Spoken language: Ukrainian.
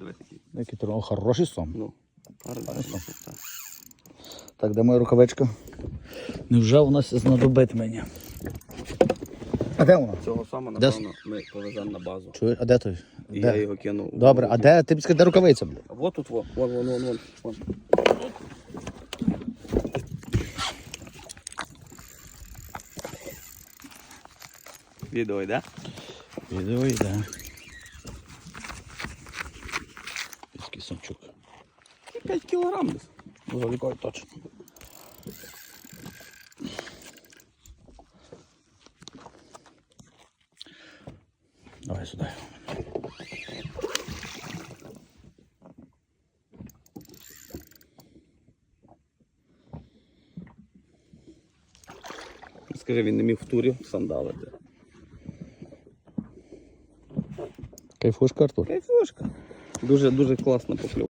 диви такий. Який то о, хороший сом. Ну, гарний. Гарний. Так. Так, де моя рукавичка? Невже у нас знадобить мені? А де вона? Цього саме, напевно, ми повеземо на базу. Чуєш, а де той? І Де? я його кину. у Добре, а де? Ти б сказав, де рукавиця, бля? А вот тут, во. вон, вон, вон, вон. вон. Відео йде? Відео йде. Який самчук. 5 кілограм десь. Залікай точно. Давай сюди. Скажи, він не міг в турі сандали. Кайфушка, Артур? Кайфушка. Дуже дуже класна покльовка.